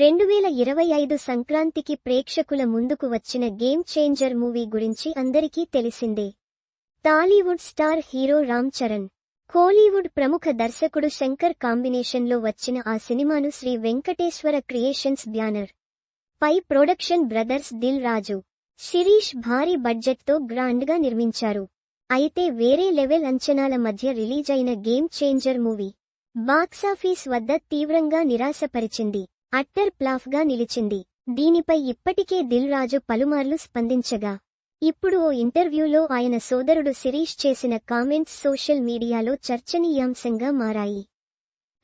రెండు వేల ఇరవై ఐదు సంక్రాంతికి ప్రేక్షకుల ముందుకు వచ్చిన గేమ్ చేంజర్ మూవీ గురించి అందరికీ తెలిసిందే. Tollywood star hero Ram Charan Kollywood ప్రముఖ దర్శకుడు శంకర్ కాంబినేషన్లో వచ్చిన ఆ సినిమాను శ్రీ వెంకటేశ్వర క్రియేషన్స్ బ్యానర్ పై ప్రొడక్షన్ బ్రదర్స్ దిల్ రాజు శిరీష్ భారీ బడ్జెట్తో గ్రాండ్గా నిర్మించారు. అయితే వేరే లెవెల్ అంచనాల మధ్య రిలీజ్ అయిన గేమ్ చేంజర్ మూవీ బాక్సాఫీస్ వద్ద తీవ్రంగా నిరాశపరిచింది. అట్టర్ ప్లాఫ్గా నిలిచింది. దీనిపై ఇప్పటికే దిల్ రాజు పలుమార్లు స్పందించగా ఇప్పుడు ఓ ఇంటర్వ్యూలో ఆయన సోదరుడు శిరీష్ చేసిన కామెంట్స్ సోషల్ మీడియాలో చర్చనీయాంశంగా మారాయి.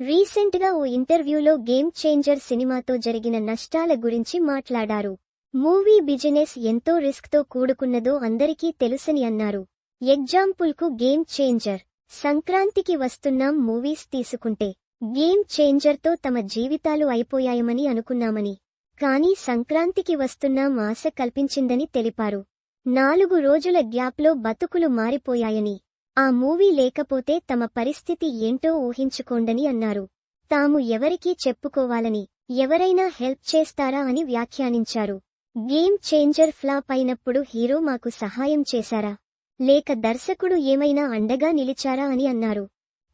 రీసెంట్గా ఓ ఇంటర్వ్యూలో గేమ్ చేంజర్ సినిమాతో జరిగిన నష్టాల గురించి మాట్లాడారు. మూవీ బిజినెస్ ఎంతో రిస్క్తో కూడుకున్నదో అందరికీ తెలుసని అన్నారు. ఎగ్జాంపుల్కు గేమ్ చేంజర్. సంక్రాంతికి వస్తున్నాం మూవీస్ తీసుకుంటే గేమ్ చేంజర్తో తమ జీవితాలు అయిపోయాయమని అనుకున్నామని కానీ సంక్రాంతికి వస్తున్న ఆశ కల్పించిందని తెలిపారు. నాలుగు రోజుల గ్యాప్లో బతుకులు మారిపోయాయని ఆ మూవీ లేకపోతే తమ పరిస్థితి ఏంటో ఊహించుకోండని అన్నారు. తాము ఎవరికీ చెప్పుకోవాలని ఎవరైనా హెల్ప్ చేస్తారా అని వ్యాఖ్యానించారు. గేమ్ చేంజర్ ఫ్లాప్ అయినప్పుడు హీరో మాకు సహాయం చేశారా? లేక దర్శకుడు ఏమైనా అండగా నిలిచారా అని అన్నారు.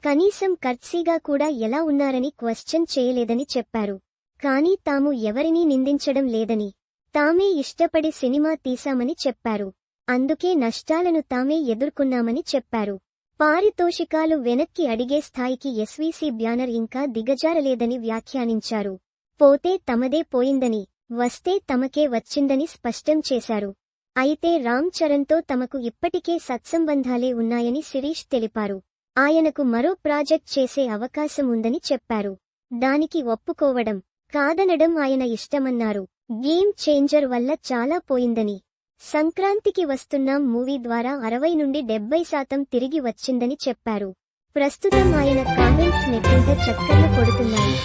కనీసం కర్ట్సీగా కూడా ఎలా ఉన్నారని క్వశ్చన్ చేయలేదని చెప్పారు. కానీ తాము ఎవరినీ నిందించడం లేదని తామే ఇష్టపడి సినిమా తీశామని చెప్పారు. అందుకే నష్టాలను తామే ఎదుర్కొన్నామని చెప్పారు. పారితోషికాలు వెనక్కి అడిగే స్థాయికి ఎస్వీసీ బ్యానర్ ఇంకా దిగజారలేదని వ్యాఖ్యానించారు. పోతే తమదే పోయిందని వస్తే తమకే వచ్చిందని స్పష్టం చేశారు. అయితే రామ్ చరణ్తో తమకు ఇప్పటికే సత్సంబంధాలే ఉన్నాయని శిరీష్ తెలిపారు. ఆయనకు మరో ప్రాజెక్ట్ చేసే అవకాశం ఉందని చెప్పారు. దానికి ఒప్పుకోవడం కాదనడం ఆయన ఇష్టమన్నారు. గేమ్ చేంజర్ వల్ల చాలా పోయిందని. సంక్రాంతికి వస్తున్న మూవీ ద్వారా అరవై నుండి డెబ్బై శాతం తిరిగి వచ్చిందని చెప్పారు. ప్రస్తుతం ఆయన కామెంట్స్ నెట్టింట చక్కర్లు కొడుతున్నాయి